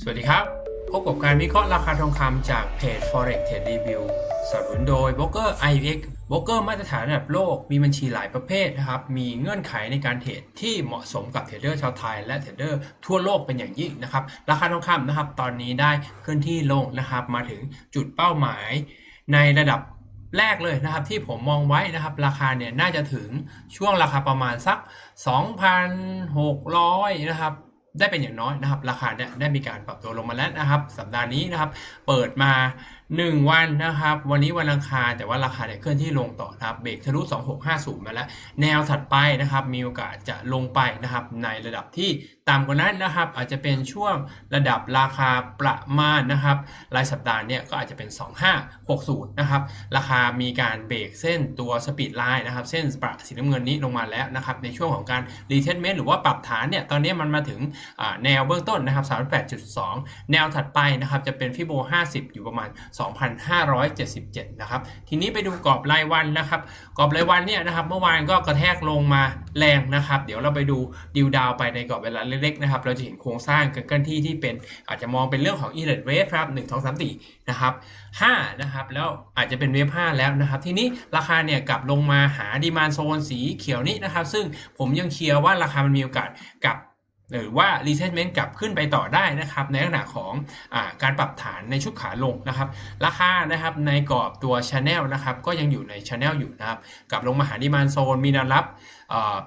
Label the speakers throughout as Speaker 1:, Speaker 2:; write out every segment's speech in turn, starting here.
Speaker 1: สวัสดีครับ พบกับการวิเคราะห์ราคาทองคำจากเพจ Forex Trade Review สนับสนุนโดย b r o k e r IX โบรกเกอร์มาตรฐานระดับโลกมีบัญชีหลายประเภทนะครับ มีเงื่อนไขในการเทรดที่เหมาะสมกับเทรดเดอร์ชาวไทย และเทรดเดอร์ทั่วโลกเป็นอย่างยิ่งนะครับ ราคาทองคำนะครับ ตอนนี้ได้เคลื่อนที่ลงนะครับ มาถึงจุดเป้าหมายในระดับแรกเลยนะครับที่ผมมองไว้นะครับราคาเนี่ยน่าจะถึงช่วงราคาประมาณสัก 2,600 นะครับ ได้เป็นอย่างน้อยนะครับ ราคาได้มีการปรับตัวลงมาแล้วนะครับ สัปดาห์นี้นะครับ เปิดมา 1 วันนะครับ วันนี้วันอังคารแต่ว่าราคาเนี่ยเคลื่อนที่ลงต่อนะครับเบรกทะลุ 2650 มาแล้ว แนวถัดไปนะครับมีโอกาสจะลงไปนะครับในระดับที่ต่ำกว่านั้นนะครับ อาจจะเป็นช่วงระดับราคาประมาณนะครับ รายสัปดาห์เนี่ยก็อาจจะเป็น 2560 นะครับ ราคามีการเบรกเส้นตัวสปีดไลน์นะครับ เส้นประสีน้ำเงินนี้ลงมาแล้วนะครับ ในช่วงของการรีเทสเมนต์หรือว่าปรับฐานเนี่ยตอนนี้มันมาถึงแนวเบื้องต้นนะครับ 38.2 แนวถัดไปนะครับจะเป็นฟิโบ50 อยู่ประมาณ2,577 นะครับ ทีนี้ไปดูกรอบรายวันนะครับ กรอบรายวันเนี่ยนะครับ เมื่อวานก็กระแทกลงมาแรงนะครับ เดี๋ยวเราไปดูดิวดาวไปในกรอบเวลาเล็กๆนะครับ เราจะเห็นโครงสร้างกันกันที่ที่เป็นอาจจะมองเป็นเรื่องของ e l e t wave ครับ 1 2 3 4 นะครับ5นะครับ แล้วอาจจะเป็นเวฟ5แล้วนะครับ ทีนี้ราคาเนี่ยกลับลงมาหาดีมานโซนสีเขียวนี้นะครับ ซึ่งผมยังเชียร์ว่าราคามันมีโอกาสกลับ หรือว่า retracement กลับขึ้นไปต่อได้นะครับ ในลักษณะของอการปรับฐานในชุดขาลงนะครับ ราคานะครับในกรอบตัว Channel นะครับ ก็ยังอยู่ใน Channel อยู่นะครับกลับลงมาหาดีมานโซนมีแนวรับ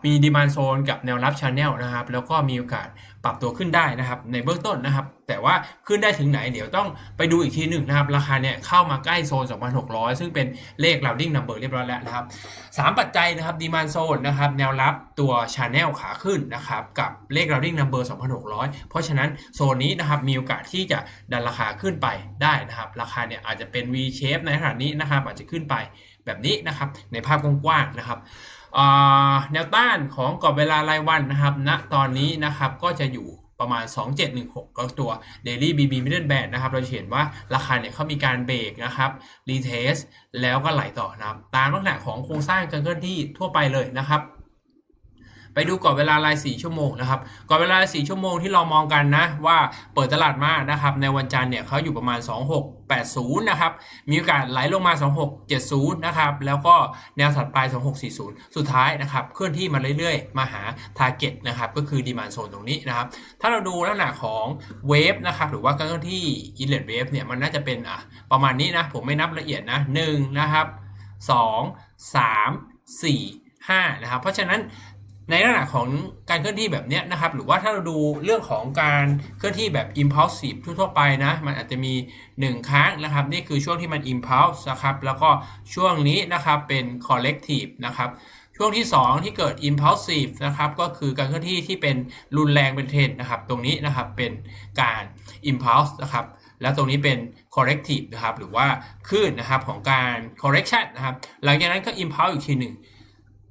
Speaker 1: มีดีมานโซนกับแนวรับ Channel นะครับ แล้วก็มีโอกาส ปรับตัวขึ้นได้นะครับในเบื้องต้นนะครับ แต่ว่าขึ้นได้ถึงไหนเดี๋ยวต้องไปดูอีกทีหนึ่งนะครับ ราคาเนี่ยเข้ามาใกล้โซน 2,600 ซึ่งเป็นเลข rounding number เรียบร้อยแล้วนะครับ3ปัจจัยนะครับดีมานโซนนะครับแนวรับตัว Channel ขาขึ้นนะครับกับเลข rounding number 2,600 เพราะฉะนั้นโซนนี้นะครับมีโอกาสที่จะดันราคาขึ้นไปได้นะครับ ราคาเนี่ยอาจจะเป็น V shape ในขณะนี้นะครับอาจจะขึ้นไปแบบนี้นะครับในภาพกว้างๆนะครับ แนวต้านของกรอบเวลารายวันนะครับณตอนนี้นะครับก็จะอยู่ประมาณ 2716 ก็ตัว Daily BB Middle Band นะครับ เราจะเห็นว่าราคาเนี่ยเขามีการเบรกนะครับ รีเทส แล้วก็ไหลต่อนะครับ ตามลักษณะของโครงสร้างการเคลื่อนที่ทั่วไปเลยนะครับ ไปดูกรอบเวลาราย 4 ชั่วโมงนะครับกรอบเวลาราย 4 ชั่วโมงที่เรามองกันนะว่าเปิดตลาดมานะครับในวันจันทร์เนี่ยเขาอยู่ประมาณ 2680 นะครับ มีโอกาสไหลลงมา 2670 นะครับ แล้วก็แนวถัดไป 2640 สุดท้ายนะครับเคลื่อนที่มาเรื่อยๆ มาหา Target นะครับก็คือ Demand Zone ตรงนี้นะครับ ถ้าเราดูลักษณะของเวฟนะครับหรือว่าการเคลื่อนที่ Inlet Wave เนี่ยมันน่าจะเป็นอะประมาณนี้นะผมไม่นับละเอียดนะ1นะครับ2 3 4 5นะครับเพราะฉะนั้น ในลักษณะของการเคลื่อนที่แบบนี้นะครับ หรือว่าถ้าเราดูเรื่องของการเคลื่อนที่แบบ impulsive ทั่วไปนะ มันอาจจะมี 1 ครั้งนะครับ นี่คือช่วงที่มัน impulse นะครับ แล้วก็ช่วงนี้นะครับเป็น collective นะครับ ช่วงที่ 2 ที่เกิด impulsive นะครับ ก็คือการเคลื่อนที่ที่เป็นรุนแรงเป็นเทรนนะครับ ตรงนี้นะครับเป็นการ impulse นะครับแล้วตรงนี้เป็น corrective นะครับ หรือว่าคลื่นนะครับของการ correction นะครับ หลังจากนั้นก็ impulse อีกทีหนึ่ง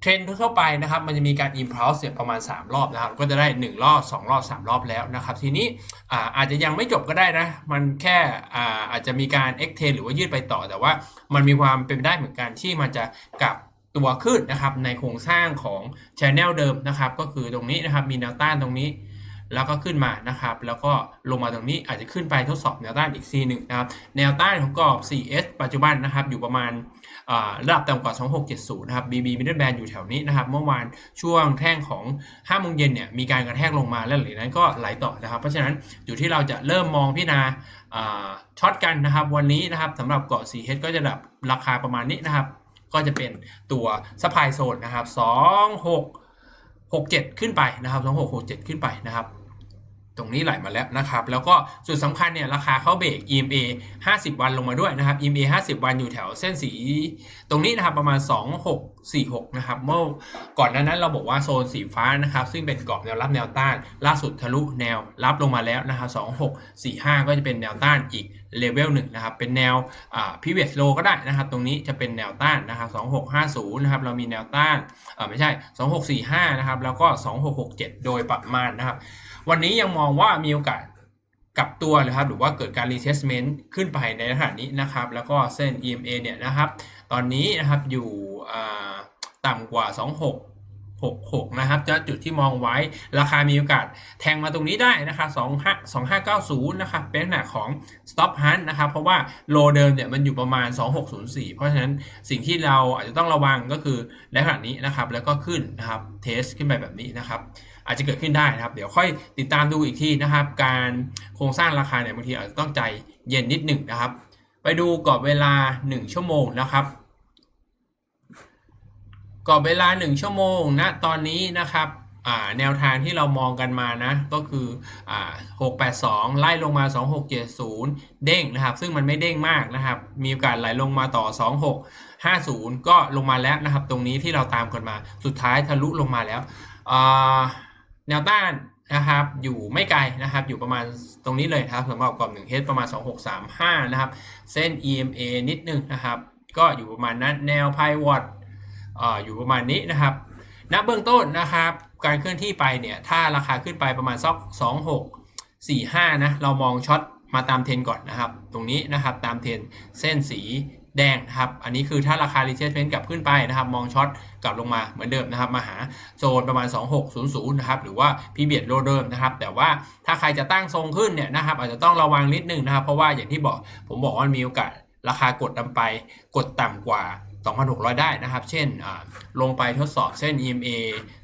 Speaker 1: เทรนด์ทั่วไปนะครับมันจะมีการ impulse เนี่ยประมาณ 3 รอบนะครับ ก็จะได้ 1 รอบ 2 รอบ 3 รอบแล้วนะครับ ทีนี้อาอาจจะยังไม่จบก็ได้นะ มันแค่อาอาจจะมีการ extend หรือว่ายืดไปต่อ แต่ว่ามันมีความเป็นไปได้เหมือนกันที่มันจะกลับตัวขึ้นนะครับในโครงสร้างของ channel เดิมนะครับ ก็คือตรงนี้นะครับมีแนวต้านตรงนี้ แล้วก็ขึ้นมานะครับ แล้วก็ลงมาตรงนี้อาจจะขึ้นไปทดสอบแนวต้านอีก C หนึ่งนะครับ แนวต้านของกรอบ 4S ปัจจุบันนะครับ อยู่ประมาณระดับต่ำกว่า 2670 นะครับ BB Middle Band อยู่แถวนี้นะครับ เมื่อวานช่วงแท่งของ5โมงเย็นเนี่ย มีการกระแทกลงมาแล้วหลังจากนั้นก็ไหลต่อนะครับ เพราะฉะนั้นอยู่ที่เราจะเริ่มมองพิจารณาอ่าช็อตกันนะครับ วันนี้นะครับสำหรับเกาะ 4H ก็จะดับราคาประมาณนี้นะครับ ก็จะเป็นตัวสปายโซนนะครับ 26 67 ขึ้นไปนะครับ2667 ขึ้นไปนะครับ ตรงนี้ไหลมาแล้วนะครับ แล้วก็จุดสำคัญเนี่ยราคาเข้าเบรก EMA 50 วันลงมาด้วยนะครับ EMA 50 วันอยู่แถวเส้นสี ตรงนี้นะครับประมาณ 2646 นะครับ เมื่อก่อนหน้านั้นเราบอกว่าโซนสีฟ้านะครับ ซึ่งเป็นกรอบแนวรับแนวต้าน ล่าสุดทะลุแนวรับลงมาแล้วนะครับ 2645 ก็จะเป็นแนวต้านอีก เลเวลหนึ่งนะครับเป็นแนวอ่า previous low ก็ได้นะครับ ตรงนี้จะเป็นแนวต้านนะครับ2650นะครับเรามีแนวต้านไม่ใช่ 2645นะครับแล้วก็ 2667 โดยประมาณนะครับ วันนี้ยังมองว่ามีโอกาสกลับตัวนะครับหรือว่าเกิดการ retestment ขึ้นไปในลักษณะนี้นะครับ แล้วก็เส้น EMA เนี่ยนะครับ ตอนนี้นะครับอยู่ต่ำกว่า 26 66 นะครับจะจุดที่มองไว้ราคามีโอกาสแทงมาตรงนี้ได้นะครับ25 2590 นะครับเป็นลักษณะของ stop hunt นะครับ เพราะว่าโลเดิมเนี่ยมันอยู่ประมาณ 2604 เพราะฉะนั้นสิ่งที่เราอาจจะต้องระวังก็คือในขณะนี้นะครับ แล้วก็ขึ้นนะครับเทสขึ้นไปแบบนี้นะครับอาจจะเกิดขึ้นได้นะครับ เดี๋ยวค่อยติดตามดูอีกทีนะครับ การโครงสร้างราคาเนี่ยบางทีอาจจะต้องใจเย็นนิดหนึ่งนะครับ ไปดูกรอบเวลา 1 ชั่วโมงนะครับ กรอบเวลา 1 ชั่วโมงนะตอนนี้นะครับแนวทางที่เรามองกันมานะก็คืออ682 ไล่ลงมา 2670 เด้งนะครับ ซึ่งมันไม่เด้งมากนะครับ มีโอกาสไหลลงมาต่อ 2650 ก็ลงมาแล้วนะครับ ตรงนี้ที่เราตามกันมาสุดท้ายทะลุลงมาแล้วแนวต้านนะครับอยู่ไม่ไกลนะครับอยู่ประมาณตรงนี้เลยครับสำหรับกรอบ1 h ประมาณ 2635 นะครับ เส้น EMA นิดนึงนะครับ ก็อยู่ประมาณนั้นแนว p i v o t อ่า อยู่ประมาณนี้นะครับณเบื้องต้นนะครับ การเคลื่อนที่ไปเนี่ย ถ้าราคาขึ้นไปประมาณสัก26 45 นะ เรามองช็อตมาตามเทรนก่อนนะครับ ตรงนี้นะครับตามเทรนเส้นสีแดงนะครับ อันนี้คือถ้าราคา retracement กลับขึ้นไปนะครับ มองช็อตกลับลงมาเหมือนเดิมนะครับ มาหาโซนประมาณ 2600 นะครับ หรือว่าพีเบียดโลเดิมนะครับ แต่ว่าถ้าใครจะตั้งทรงขึ้นเนี่ยนะครับ อาจจะต้องระวังนิดนึงนะครับ เพราะว่าอย่างที่บอก ผมบอกว่ามันมีโอกาสราคากดต่ำไป กดต่ำกว่า 2,600 ได้นะครับ เช่นลงไปทดสอบเส้น EMA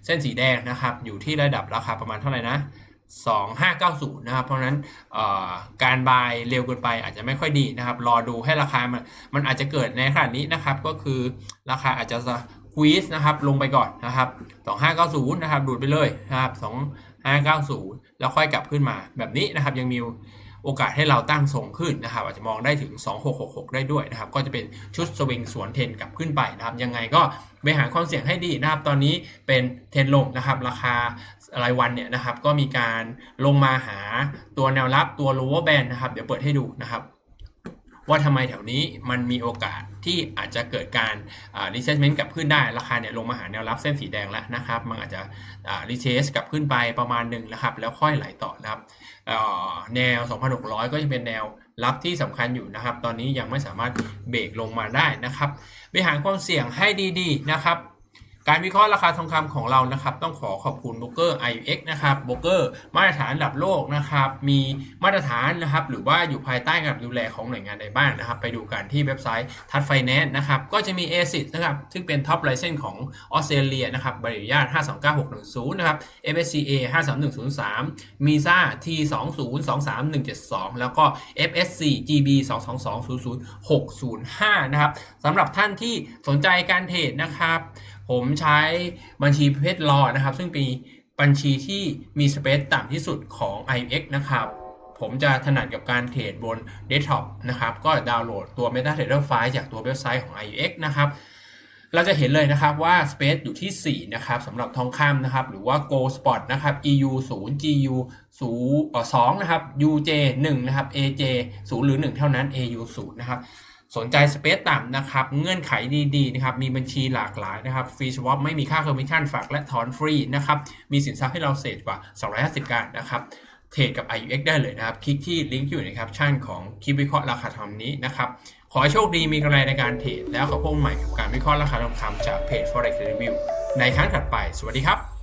Speaker 1: เส้นสีแดงนะครับ อยู่ที่ระดับราคาประมาณเท่าไหร่นะ2590 นะครับ เพราะนั้นการบายเร็วเกินไปอาจจะไม่ค่อยดีนะครับ รอดูให้ราคามันมันอาจจะเกิดในขนาดนี้นะครับ ก็คือราคาอาจจะควีสนะครับ ลงไปก่อนนะครับ 2590 นะครับ ดูดไปเลยนะครับ 2590 แล้วค่อยกลับขึ้นมาแบบนี้นะครับ ยังมี โอกาสให้เราตั้งทรงขึ้นนะครับ อาจจะมองได้ถึง 2666 ได้ด้วยนะครับ ก็จะเป็นชุดสวิงสวนเทนกลับขึ้นไปนะครับ ยังไงก็บริหารความเสี่ยงให้ดีนะครับ ตอนนี้เป็นเทนลงนะครับ ราคารายวันเนี่ยนะครับ ก็มีการลงมาหาตัวแนวรับตัว lower band นะครับ เดี๋ยวเปิดให้ดูนะครับ ว่าทำไมแถวนี้มันมีโอกาสที่อาจจะเกิดการรีเซชเมนต์กลับขึ้นได้ ราคาเนี่ยลงมาหาแนวรับเส้นสีแดงแล้วนะครับ มันอาจจะรีเชสกลับขึ้นไปประมาณหนึ่งนะครับ แล้วค่อยไหลต่อนะครับแนว 2,600 ก็จะเป็นแนวรับที่สำคัญอยู่นะครับ ตอนนี้ยังไม่สามารถเบรกลงมาได้นะครับบริหารความเสี่ยงให้ดีๆนะครับ การวิเคราะห์ราคาทองคำของเรานะครับ ต้องขอขอบคุณโบรกเกอร์ IX นะครับโบรกเกอร์มาตรฐานระดับโลกนะครับ มีมาตรฐานนะครับ หรือว่าอยู่ภายใต้การดูแลของหน่วยงานใดบ้างนะครับ ไปดูกันที่เว็บไซต์ทัดไฟแนนซ์นะครับ ก็จะมี ASIC นะครับ ซึ่งเป็นท็อปไลเซนของออสเตรเลียนะครับใบอนุญาต529610 นะครับ FSCA 53103 MISA T 2023172 แล้วก็ FSC GB 22200605 นะครับสำหรับท่านที่สนใจการเทรดนะครับ ผมใช้บัญชีประเภทรอนะครับ ซึ่งเป็นบัญชีที่มีสเปซต่ำที่สุดของ IX นะครับ ผมจะถนัดกับการเทรดบนเดสก์ท็อปนะครับ ก็ดาวน์โหลดตัว MetaTrader 5จากตัวเว็บไซต์ของ IX นะครับ เราจะเห็นเลยนะครับว่า Space อยู่ที่ 4 นะครับสำหรับทองคำนะครับ หรือว่า Gold Spot นะครับ EU 0 GU02 นะครับ UJ 1 นะครับ AJ 0 หรือ 1 เท่านั้น AU 0 นะครับ สนใจสเปซต่ำนะครับ เงื่อนไขดีๆนะครับ มีบัญชีหลากหลายนะครับ ฟรีสวอปไม่มีค่าคอมมิชชั่นฝากและถอนฟรีนะครับ มีสินทรัพย์ให้เราเสร็จกว่า 250 การนะครับเทรดกับ IUX ได้เลยนะครับ คลิกที่ลิงก์อยู่ในแคปชั่นของคลิปวิเคราะห์ราคาทองนี้นะครับ ขอให้โชคดีมีกำไรในการเทรดแล้วขอพบใหม่กับการวิเคราะห์ราคาทองคำจากเพจ forex review ในครั้งถัดไป สวัสดีครับ